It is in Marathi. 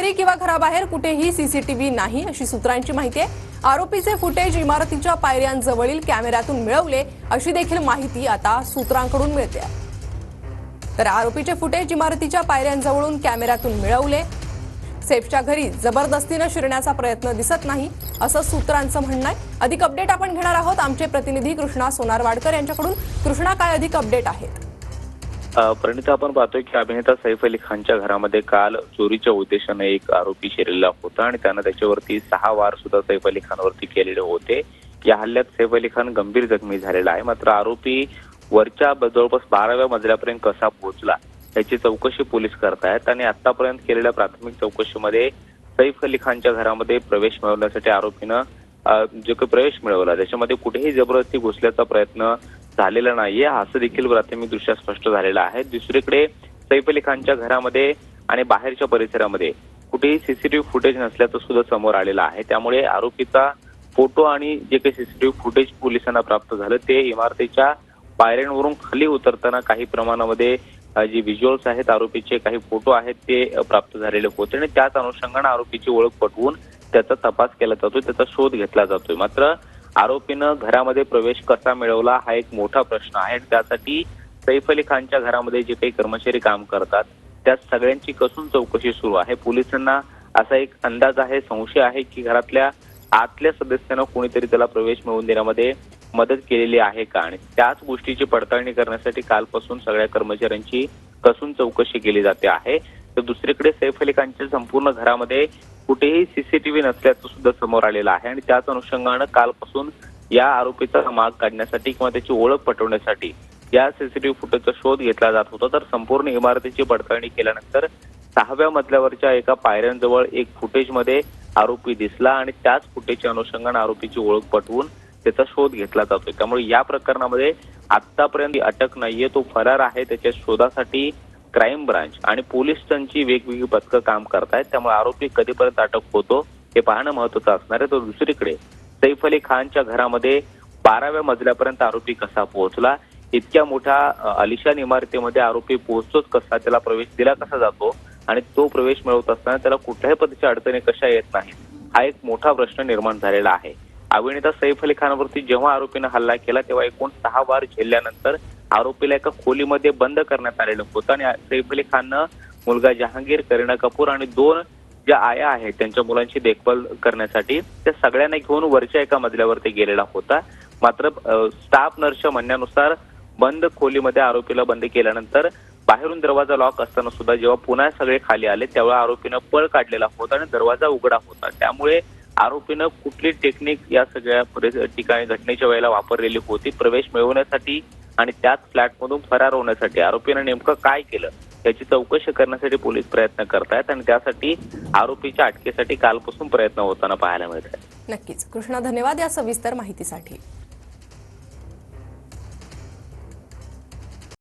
घरी किंवा घराबाहेर कुठेही सीसीटीव्ही नाही अशी सूत्रांची माहिती आहे. आरोपीचे फुटेज इमारतीच्या पायऱ्यांजवळील कॅमेऱ्यातून मिळवले अशी देखील माहिती आता सूत्रांकडून मिळते. तर आरोपीचे फुटेज इमारतीच्या पायऱ्यांजवळून कॅमेऱ्यातून मिळवले. सेफच्या घरी जबरदस्तीनं शिरण्याचा प्रयत्न दिसत नाही असं सूत्रांचं म्हणणं आहे. अधिक अपडेट आपण घेणार आहोत. आमचे प्रतिनिधी कृष्णा सोनारवाडकर यांच्याकडून. कृष्णा काय अधिक अपडेट आहेत? प्रणिता आपण पाहतोय की अभिनेता सैफ अली खानच्या घरामध्ये काल चोरीच्या उद्देशाने एक आरोपी शिरलेला होता आणि त्यानं त्याच्यावरती सहा वार सुद्धा सैफ अली खानवरती केलेले होते. या हल्ल्यात सैफ अली खान गंभीर जखमी झालेला आहे. मात्र आरोपी वरच्या जवळपास बाराव्या मजल्यापर्यंत कसा पोहोचला याची चौकशी पोलीस करतायत आणि आतापर्यंत केलेल्या प्राथमिक चौकशीमध्ये सैफ अली खानच्या घरामध्ये प्रवेश मिळवण्यासाठी आरोपीनं जो काही प्रवेश मिळवला त्याच्यामध्ये कुठेही जबरदस्ती घुसल्याचा प्रयत्न झालेलं नाहीये. असं देखील प्राथमिक दृष्ट्या स्पष्ट झालेलं आहे. दुसरीकडे सैफ अली खानच्या घरामध्ये आणि बाहेरच्या परिसरामध्ये कुठेही सीसीटीव्ही फुटेज नसल्याचं सुद्धा समोर आलेलं आहे. त्यामुळे आरोपीचा फोटो आणि जे काही सीसीटीव्ही फुटेज पोलिसांना प्राप्त झालं ते इमारतीच्या पायऱ्यांवरून खाली उतरताना काही प्रमाणामध्ये जे व्हिज्युअल्स आहेत आरोपीचे काही फोटो आहेत ते प्राप्त झालेले होते. आणि त्याच अनुषंगाने आरोपीची ओळख पटवून त्याचा तपास केला जातोय त्याचा शोध घेतला जातोय. मात्र आरोपीनं घरामध्ये प्रवेश कसा मिळवला हा एक मोठा प्रश्न आहे. आणि त्यासाठी सैफ अली खानच्या घरामध्ये जे काही कर्मचारी काम करतात त्या सगळ्यांची कसून चौकशी सुरू आहे. पोलिसांना असा एक अंदाज आहे संशय आहे की घरातल्या आतल्या सदस्यानं कोणीतरी त्याला प्रवेश मिळवून देण्यामध्ये मदत केलेली आहे का? आणि त्याच गोष्टीची पडताळणी करण्यासाठी कालपासून सगळ्या कर्मचाऱ्यांची कसून चौकशी केली जाते आहे. तर दुसरीकडे सैफ अली खानच्या संपूर्ण घरामध्ये कुठेही सीसीटीव्ही नसल्याचं सुद्धा समोर आलेलं आहे. आणि त्याच अनुषंगानं कालपासून या आरोपीचा माग काढण्यासाठी किंवा त्याची ओळख पटवण्यासाठी या सीसीटीव्ही फुटेजचा शोध घेतला जात होता. तर संपूर्ण इमारतीची पडताळणी केल्यानंतर सहाव्या मजल्यावरच्या एका पायऱ्यांजवळ एक फुटेजमध्ये आरोपी दिसला आणि त्याच फुटेजच्या अनुषंगाने आरोपीची ओळख पटवून त्याचा शोध घेतला जातोय. त्यामुळे या प्रकरणामध्ये आतापर्यंत अटक नाहीये तो फरार आहे. त्याच्या शोधासाठी क्राईम ब्रांच आणि पोलीस त्यांची वेगवेगळी पथकं काम करतायत. त्यामुळे आरोपी कधीपर्यंत अटक होतो हे पाहणं महत्वाचं असणार आहे. तर दुसरीकडे सैफ अली खानच्या घरामध्ये बाराव्या मजल्यापर्यंत आरोपी कसा पोहोचला? इतक्या मोठ्या अलिशान इमारतीमध्ये आरोपी पोहोचतोच कसा? त्याला प्रवेश दिला कसा जातो? आणि तो प्रवेश मिळवत असताना त्याला कुठल्याही पद्धतीच्या अडचणी कशा येत नाहीत? हा एक मोठा प्रश्न निर्माण झालेला आहे. अभिनेता सैफ अली खानवरती जेव्हा आरोपीनं हल्ला केला तेव्हा एकूण सहा वार झेलल्यानंतर आरोपीला एका खोलीमध्ये बंद करण्यात आलेलं होतं. आणि सैफ अली खाननं मुलगा जहांगीर करीना कपूर आणि दोन ज्या आया आहेत त्यांच्या मुलांची देखभाल करण्यासाठी त्या सगळ्यांना घेऊन वरच्या एका मजल्यावरती गेलेला होता. मात्र स्टाफ नर्सच्या म्हणण्यानुसार बंद खोलीमध्ये आरोपीला बंद केल्यानंतर बाहेरून दरवाजा लॉक असताना सुद्धा जेव्हा पुन्हा सगळे खाली आले तेव्हा आरोपीनं पळ काढलेला होता आणि दरवाजा उघडा होता. त्यामुळे आरोपीनं कुठली टेक्निक या सगळ्या ठिकाणी घटनेच्या वेळेला वापरलेली होती. प्रवेश मिळवण्यासाठी आणि त्याच फ्लॅटमधून फरार होण्यासाठी आरोपीनं नेमकं काय केलं याची चौकशी करण्यासाठी पोलीस प्रयत्न करतायत आणि त्यासाठी आरोपीच्या अटकेसाठी कालपासून प्रयत्न होताना पाहायला मिळत आहे नक्कीच. कृष्णा धन्यवाद या सविस्तर माहितीसाठी.